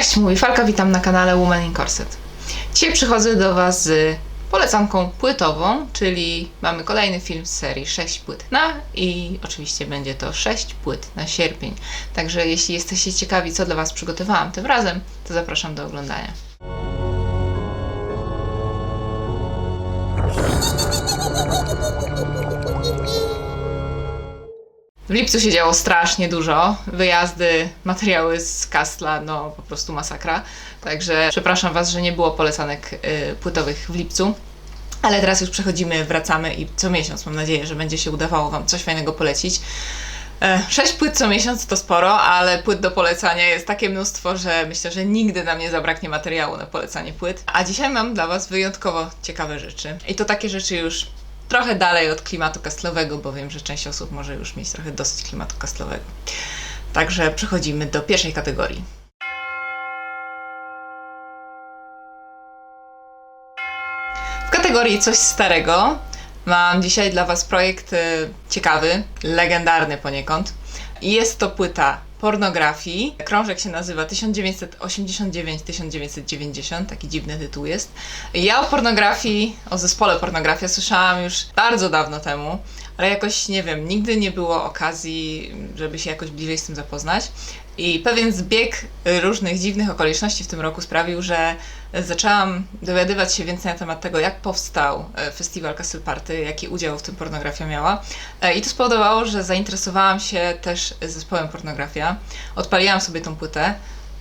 Cześć, mówi Falka, witam na kanale Woman in Corset. Dzisiaj przychodzę do Was z polecanką płytową, czyli mamy kolejny film z serii 6 płyt na i oczywiście będzie to 6 płyt na sierpień. Także jeśli jesteście ciekawi, co dla Was przygotowałam tym razem, to zapraszam do oglądania. W lipcu się działo strasznie dużo. Wyjazdy, materiały z Kastla, no po prostu masakra. Także przepraszam Was, że nie było polecanek y, płytowych w lipcu. Ale teraz już przechodzimy, wracamy i co miesiąc mam nadzieję, że będzie się udawało Wam coś fajnego polecić. E, Sześć płyt co miesiąc to sporo, ale płyt do polecania jest takie mnóstwo, że myślę, że nigdy nam nie zabraknie materiału na polecanie płyt. A dzisiaj mam dla Was wyjątkowo ciekawe rzeczy. I to takie rzeczy już trochę dalej od klimatu kastlowego, bo wiem, że część osób może już mieć trochę dosyć klimatu kastlowego. Także przechodzimy do pierwszej kategorii. W kategorii coś starego mam dzisiaj dla Was projekt y, ciekawy, legendarny poniekąd. Jest to płyta pornografii. Krążek się nazywa 1989-1990, taki dziwny tytuł jest. Ja o pornografii, o zespole pornografia słyszałam już bardzo dawno temu, ale jakoś nie wiem, nigdy nie było okazji, żeby się jakoś bliżej z tym zapoznać. I pewien zbieg różnych dziwnych okoliczności w tym roku sprawił, że zaczęłam dowiadywać się więcej na temat tego, jak powstał e, festiwal Castle Party, jaki udział w tym pornografia miała. E, I to spowodowało, że zainteresowałam się też zespołem pornografia. Odpaliłam sobie tą płytę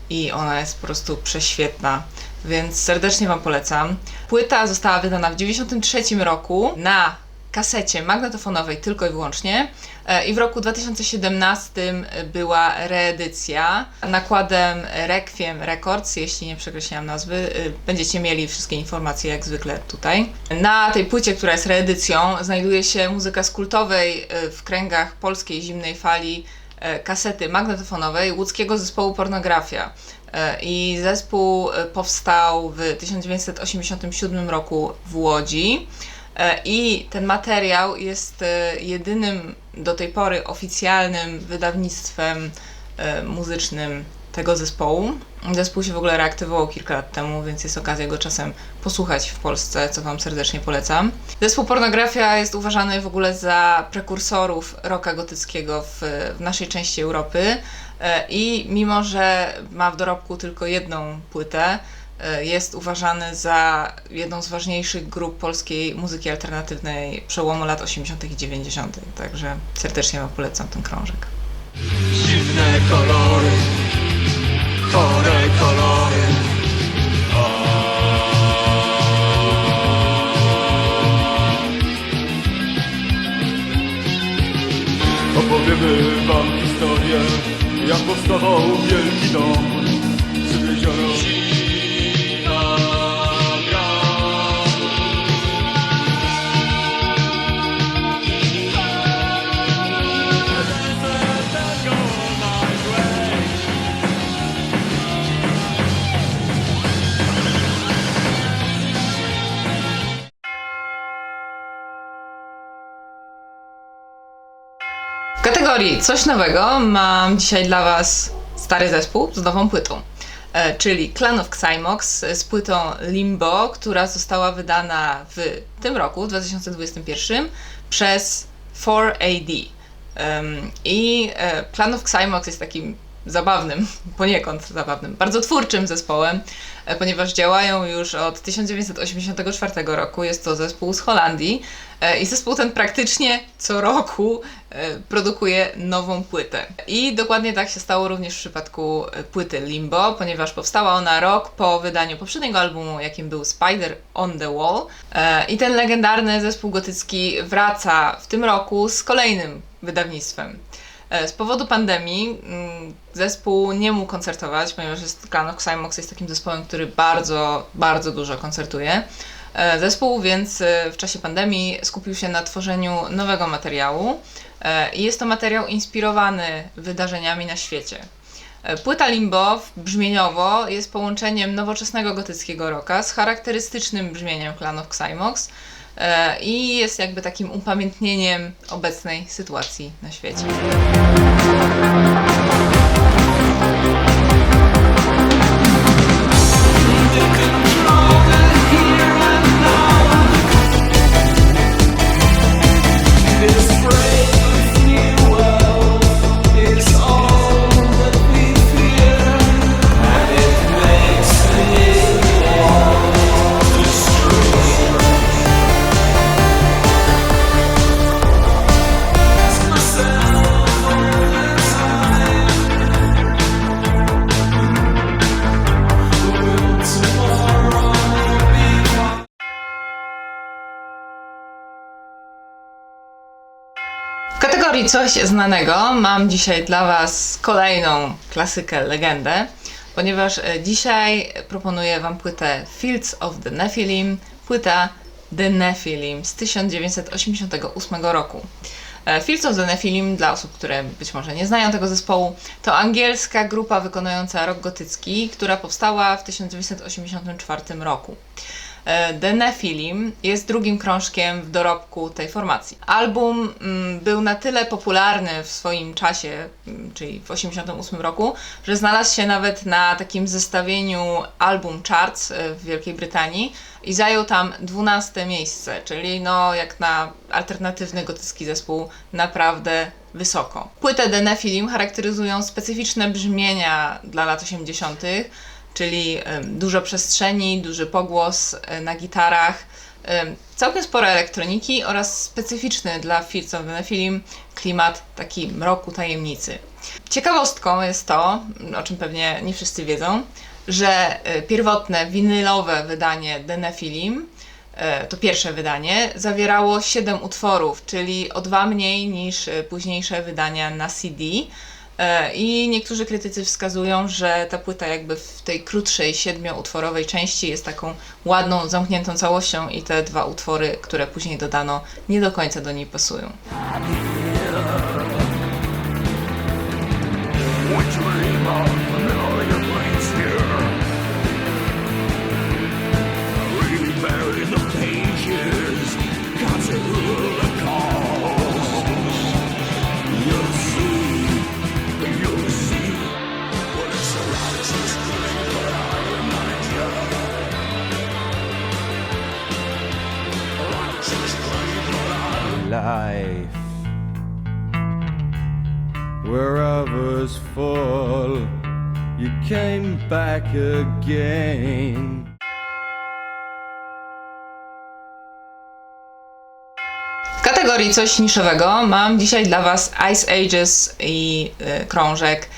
i ona jest po prostu prześwietna, więc serdecznie Wam polecam. Płyta została wydana w 1993 roku na kasecie magnetofonowej tylko i wyłącznie. E, I w roku 2017 była reedycja nakładem Requiem Records, jeśli nie przekreśliłam nazwy. y, Będziecie mieli wszystkie informacje jak zwykle tutaj. Na tej płycie, która jest reedycją, znajduje się muzyka z kultowej w kręgach polskiej zimnej fali e, kasety magnetofonowej łódzkiego zespołu Pornografia. E, I zespół e, powstał w 1987 roku w Łodzi. E, I ten materiał jest e, jedynym do tej pory oficjalnym wydawnictwem e, muzycznym tego zespołu. Zespół się w ogóle reaktywował kilka lat temu, więc jest okazja go czasem posłuchać w Polsce, co Wam serdecznie polecam. Zespół Pornografia jest uważany w ogóle za prekursorów rocka gotyckiego w, w naszej części Europy i mimo, że ma w dorobku tylko jedną płytę, jest uważany za jedną z ważniejszych grup polskiej muzyki alternatywnej przełomu lat 80. i 90. Także serdecznie Wam polecam ten krążek. Dziwne kolory, kategorii coś nowego mam dzisiaj dla Was stary zespół z nową płytą. E, czyli Clan of Xymox z płytą Limbo, która została wydana w tym roku, 2021, przez 4AD. Em, I e, Clan of Xymox jest takim zabawnym, poniekąd zabawnym, bardzo twórczym zespołem, e, ponieważ działają już od 1984 roku. Jest to zespół z Holandii e, i zespół ten praktycznie co roku e, produkuje nową płytę. I dokładnie tak się stało również w przypadku płyty Limbo, ponieważ powstała ona rok po wydaniu poprzedniego albumu, jakim był Spider on the Wall. I ten legendarny zespół gotycki wraca w tym roku z kolejnym wydawnictwem. E, Z powodu pandemii mm, zespół nie mógł koncertować, ponieważ jest, Clan jest takim zespołem, który bardzo, bardzo dużo koncertuje. E, Zespół więc e, w czasie pandemii skupił się na tworzeniu nowego materiału i jest to materiał inspirowany wydarzeniami na świecie. Płyta Limbo brzmieniowo jest połączeniem nowoczesnego gotyckiego rocka z charakterystycznym brzmieniem Clan of i jest jakby takim upamiętnieniem obecnej sytuacji na świecie. Kategorii coś znanego mam dzisiaj dla Was kolejną klasykę, legendę, ponieważ e, dzisiaj proponuję Wam płytę Fields of the Nephilim, płyta The Nephilim z 1988 roku. E, Fields of the Nephilim, dla osób, które być może nie znają tego zespołu, to angielska grupa wykonująca rock gotycki, która powstała w 1984 roku. The Nephilim jest drugim krążkiem w dorobku tej formacji. Album mm, był na tyle popularny w swoim czasie, mm, czyli w 1988 roku, że znalazł się nawet na takim zestawieniu album charts e, w Wielkiej Brytanii i zajął tam 12 miejsce, czyli no jak na alternatywny gotycki zespół naprawdę wysoko. Płytę The Nephilim charakteryzują specyficzne brzmienia dla lat 80., czyli dużo przestrzeni, duży pogłos e, na gitarach, em, całkiem sporo elektroniki oraz specyficzny dla Fields of Nephilim klimat taki mroku tajemnicy. Ciekawostką jest to, o czym pewnie nie wszyscy wiedzą, że e, pierwotne winylowe wydanie The Nephilim, e, to pierwsze wydanie, zawierało 7 utworów, czyli o dwa mniej niż późniejsze wydania na CD. E, I niektórzy krytycy wskazują, że ta płyta jakby w tej krótszej, siedmioutworowej części jest taką ładną, zamkniętą całością i te dwa utwory, które później dodano, nie do końca do niej pasują. We where others fall you came back again W kategorii coś niszowego mam dzisiaj dla Was Ice Ages i y, krążek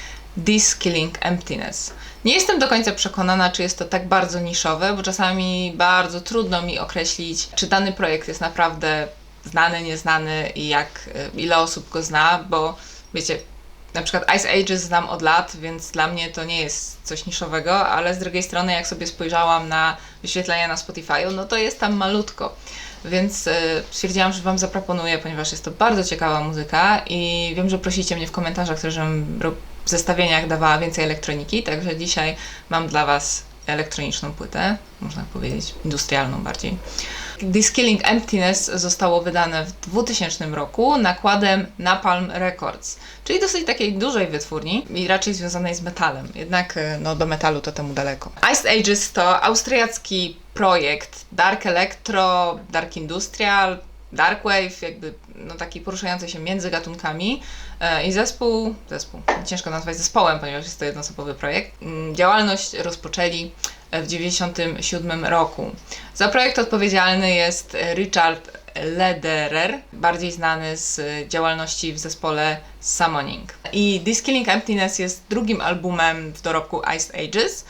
This Killing Emptiness. Nie jestem do końca przekonana, czy jest to tak bardzo niszowe, bo czasami bardzo trudno mi określić, czy dany projekt jest naprawdę znany, nieznany i jak, y, ile osób go zna, bo wiecie, na przykład Ice Ages znam od lat, więc dla mnie to nie jest coś niszowego, ale z drugiej strony jak sobie spojrzałam na wyświetlenia na Spotify'u, no to jest tam malutko. Więc y, stwierdziłam, że Wam zaproponuję, ponieważ jest to bardzo ciekawa muzyka i wiem, że prosicie mnie w komentarzach, żebym w zestawieniach dawała więcej elektroniki, także dzisiaj mam dla Was elektroniczną płytę, można powiedzieć industrialną bardziej. This Killing Emptiness zostało wydane w 2000 roku nakładem Napalm Records, czyli dosyć takiej dużej wytwórni i raczej związanej z metalem, jednak y, no, do metalu to temu daleko. Ice Ages to austriacki projekt Dark Electro, Dark Industrial, Dark Wave, jakby no, taki poruszający się między gatunkami e, i zespół, zespół, ciężko nazwać zespołem, ponieważ jest to jednoosobowy projekt. Mm, Działalność rozpoczęli w 1997 roku. Za projekt odpowiedzialny jest Richard Lederer, bardziej znany z działalności w zespole Summoning. I This Killing Emptiness jest drugim albumem w dorobku Ice Ages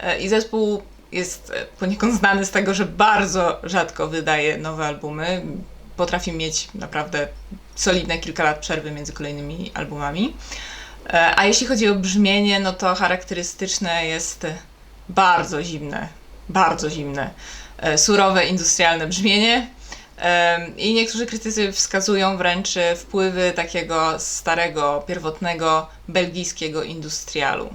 e, i zespół jest poniekąd znany z tego, że bardzo rzadko wydaje nowe albumy. Potrafi mieć naprawdę solidne kilka lat przerwy między kolejnymi albumami. E, A jeśli chodzi o brzmienie, no to charakterystyczne jest bardzo zimne, bardzo zimne, e, surowe, industrialne brzmienie. Em, I niektórzy krytycy wskazują wręcz e, wpływy takiego starego, pierwotnego belgijskiego industrialu.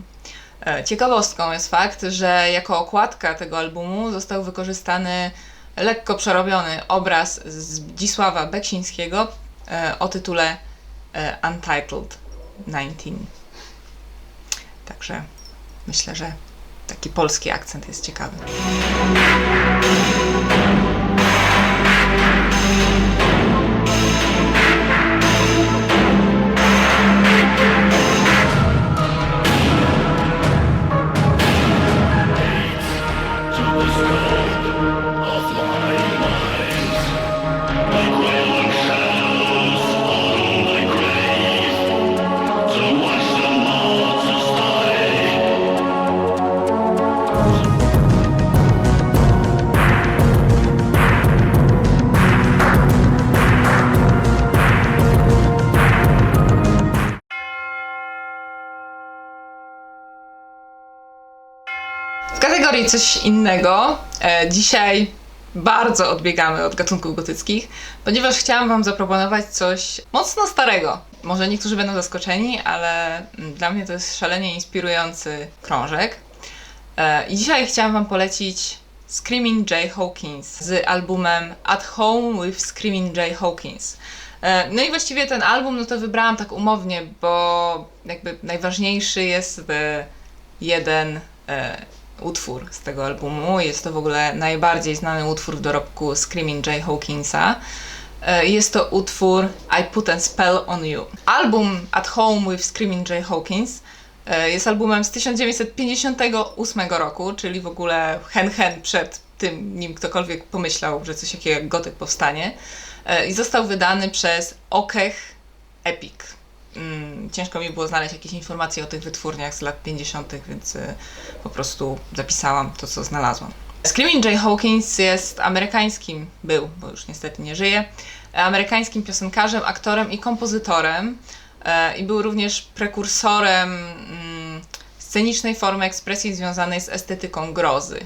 E, Ciekawostką jest fakt, że jako okładka tego albumu został wykorzystany lekko przerobiony obraz Zdzisława Beksińskiego e, o tytule e, Untitled 19. Także myślę, że taki polski akcent jest ciekawy. W kategorii coś innego, e, dzisiaj bardzo odbiegamy od gatunków gotyckich, ponieważ chciałam Wam zaproponować coś mocno starego. Może niektórzy będą zaskoczeni, ale mm, dla mnie to jest szalenie inspirujący krążek. E, I dzisiaj chciałam Wam polecić Screaming Jay Hawkins z albumem At Home with Screaming Jay Hawkins. E, No i właściwie ten album, no to wybrałam tak umownie, bo jakby najważniejszy jest jeden e, utwór z tego albumu. Jest to w ogóle najbardziej znany utwór w dorobku Screaming Jay Hawkinsa. E, Jest to utwór I Put a Spell on You. Album At Home with Screaming Jay Hawkins e, jest albumem z 1958 roku, czyli w ogóle hen hen przed tym, nim ktokolwiek pomyślał, że coś takiego jak gotyk powstanie. E, I został wydany przez Okech Epic. Mm, Ciężko mi było znaleźć jakieś informacje o tych wytwórniach z lat 50., więc y, po prostu zapisałam to, co znalazłam. Screaming Jay Hawkins jest amerykańskim, był, bo już niestety nie żyje, amerykańskim piosenkarzem, aktorem i kompozytorem e, i był również prekursorem mm, scenicznej formy ekspresji związanej z estetyką grozy.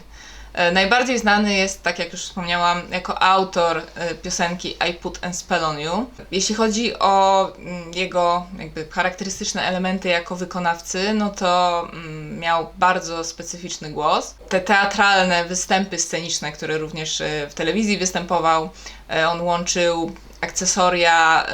E, Najbardziej znany jest, tak jak już wspomniałam, jako autor e, piosenki I Put a Spell on You. Jeśli chodzi o mm, jego jakby charakterystyczne elementy jako wykonawcy, no to mm, miał bardzo specyficzny głos. Te teatralne występy sceniczne, które również e, w telewizji występował, on łączył akcesoria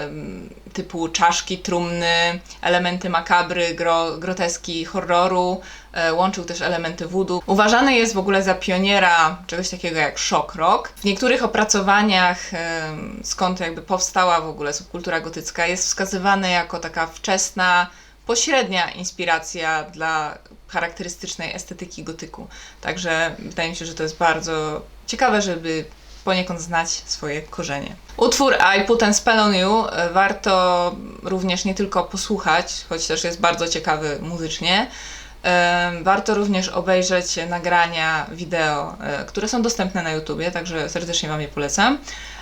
typu czaszki, trumny, elementy makabry, gro, groteski, horroru. E, łączył też elementy voodoo. Uważany jest w ogóle za pioniera czegoś takiego jak shock rock. W niektórych opracowaniach, em, skąd jakby powstała w ogóle subkultura gotycka, jest wskazywane jako taka wczesna, pośrednia inspiracja dla charakterystycznej estetyki gotyku. Także wydaje mi się, że to jest bardzo ciekawe, żeby poniekąd znać swoje korzenie. Utwór I Put a Spell on You e, warto również nie tylko posłuchać, choć też jest bardzo ciekawy muzycznie. Warto również obejrzeć nagrania wideo, e, które są dostępne na YouTubie, także serdecznie Wam je polecam.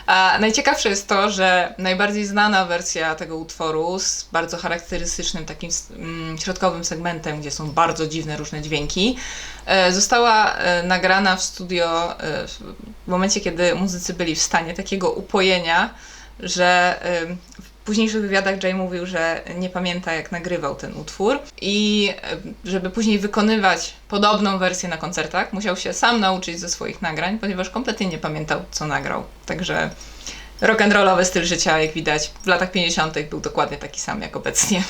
A najciekawsze jest to, że najbardziej znana wersja tego utworu z bardzo charakterystycznym takim mm, środkowym segmentem, gdzie są bardzo dziwne różne dźwięki, e, została e, nagrana w studio w momencie, kiedy muzycy byli w stanie takiego upojenia, że późniejszych wywiadach Jay mówił, że nie pamięta jak nagrywał ten utwór i e, żeby później wykonywać podobną wersję na koncertach, musiał się sam nauczyć ze swoich nagrań, ponieważ kompletnie nie pamiętał co nagrał. Także rock'n'rollowy styl życia, jak widać, w latach 50. był dokładnie taki sam jak obecnie.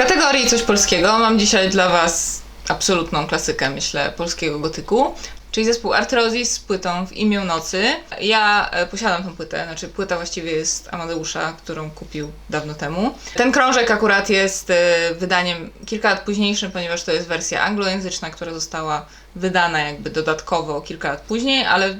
Kategorii coś polskiego mam dzisiaj dla Was absolutną klasykę, myślę, polskiego gotyku, czyli zespół Artrozis z płytą w imię nocy. Ja e, posiadam tą płytę, znaczy płyta właściwie jest Amadeusza, którą kupił dawno temu. Ten krążek akurat jest e, wydaniem kilka lat późniejszym, ponieważ to jest wersja anglojęzyczna, która została wydana jakby dodatkowo kilka lat później, ale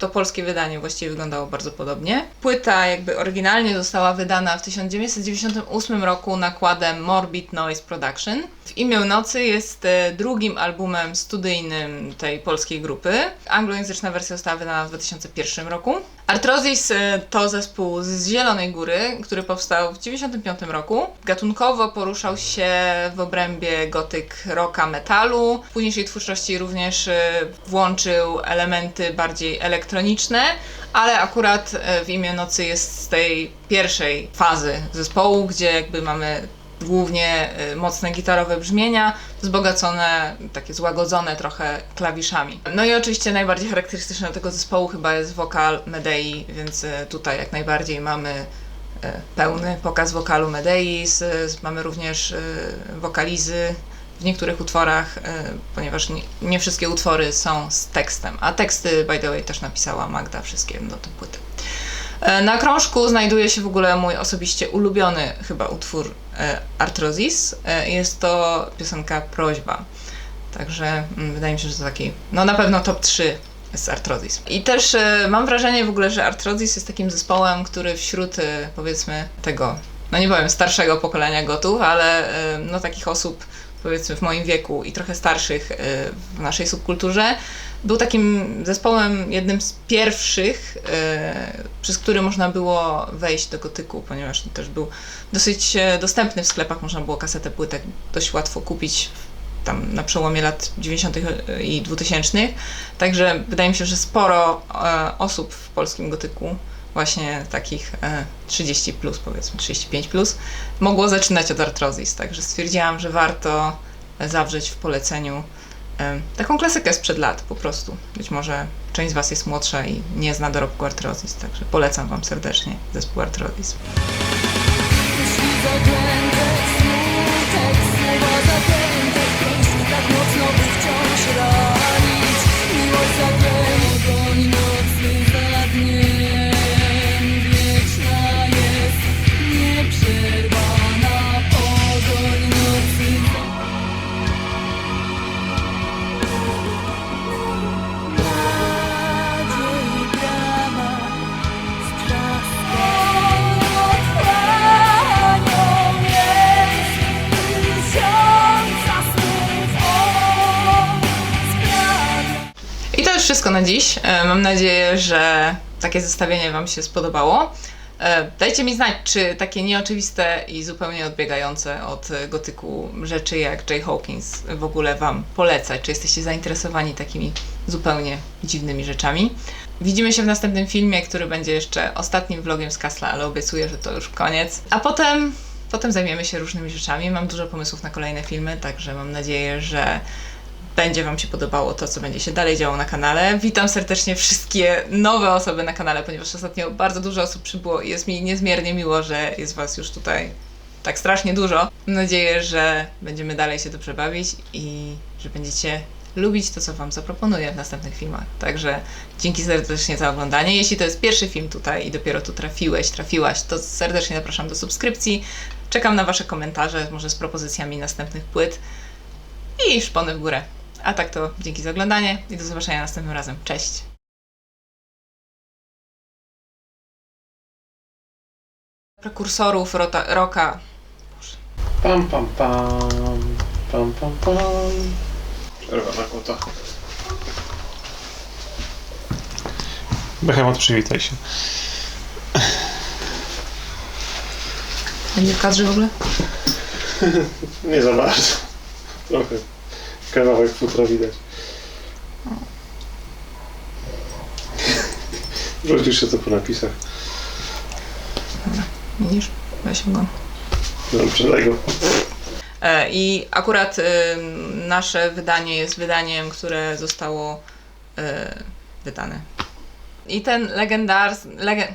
to polskie wydanie właściwie wyglądało bardzo podobnie. Płyta jakby oryginalnie została wydana w 1998 roku nakładem Morbid Noise Production. W imię nocy jest e, drugim albumem studyjnym tej polskiej grupy. Anglojęzyczna wersja została wydana w 2001 roku. Artrozis e, to zespół z Zielonej Góry, który powstał w 1995 roku. Gatunkowo poruszał się w obrębie gotyk rocka metalu. W późniejszej twórczości również e, włączył elementy bardziej elektroniczne, ale akurat e, w imię nocy jest z tej pierwszej fazy zespołu, gdzie jakby mamy głównie y, mocne gitarowe brzmienia, wzbogacone, takie złagodzone trochę klawiszami. No i oczywiście najbardziej charakterystyczne tego zespołu chyba jest wokal Medei, więc y, tutaj jak najbardziej mamy y, pełny pokaz wokalu Medei, mamy również wokalizy w niektórych utworach, ponieważ nie, wszystkie utwory są z tekstem, a teksty by the way też napisała Magda wszystkie do tej płyty. E, Na krążku znajduje się w ogóle mój osobiście ulubiony chyba utwór Artrozis. E, Jest to piosenka Prośba. Także mm, wydaje mi się, że to taki, no na pewno top 3 jest Artrozis. I też e, mam wrażenie w ogóle, że Artrozis jest takim zespołem, który wśród e, powiedzmy tego, no nie powiem starszego pokolenia gotów, ale e, no takich osób, powiedzmy w moim wieku i trochę starszych w naszej subkulturze, był takim zespołem, jednym z pierwszych, y, przez który można było wejść do gotyku, ponieważ też był dosyć e, dostępny w sklepach, można było kasetę płytek dość łatwo kupić tam na przełomie lat 90. i 2000. Także wydaje mi się, że sporo e, osób w polskim gotyku, właśnie takich e, 30 plus, powiedzmy 35 plus, mogło zaczynać od Artrozis. Także stwierdziłam, że warto zawrzeć w poleceniu e, taką klasykę sprzed lat po prostu. Być może część z Was jest młodsza i nie zna dorobku Artrozis, także polecam Wam serdecznie zespół Artrozis. Dziś. E, Mam nadzieję, że takie zestawienie Wam się spodobało. E, Dajcie mi znać, czy takie nieoczywiste i zupełnie odbiegające od gotyku rzeczy jak Jay Hawkins w ogóle Wam polecać. Czy jesteście zainteresowani takimi zupełnie dziwnymi rzeczami? Widzimy się w następnym filmie, który będzie jeszcze ostatnim vlogiem z Kasla, ale obiecuję, że to już koniec. A potem, potem zajmiemy się różnymi rzeczami. Mam dużo pomysłów na kolejne filmy, także mam nadzieję, że będzie Wam się podobało to, co będzie się dalej działo na kanale. Witam serdecznie wszystkie nowe osoby na kanale, ponieważ ostatnio bardzo dużo osób przybyło i jest mi niezmiernie miło, że jest Was już tutaj tak strasznie dużo. Mam nadzieję, że będziemy dalej się dobrze bawić i że będziecie lubić to, co Wam zaproponuję w następnych filmach. Także dzięki serdecznie za oglądanie. Jeśli to jest pierwszy film tutaj i dopiero tu trafiłeś, trafiłaś, to serdecznie zapraszam do subskrypcji. Czekam na Wasze komentarze, może z propozycjami następnych płyt i szpony w górę. A tak to dzięki za oglądanie i do zobaczenia następnym razem. Cześć! Prekursorów rota, roka. Pam, pam, pam. Pam, pam, pam. Przerwa na kota. Behemoth, przywitaj się. Będzie w kadrze w ogóle? Nie za bardzo. Trochę. Kawałek futra widać. Rozlisz się to po napisach. Widzisz? Weź go. No, sprzedaj go. E, I akurat y, nasze wydanie jest wydaniem, które zostało y, wydane. I ten legendarz... Legen...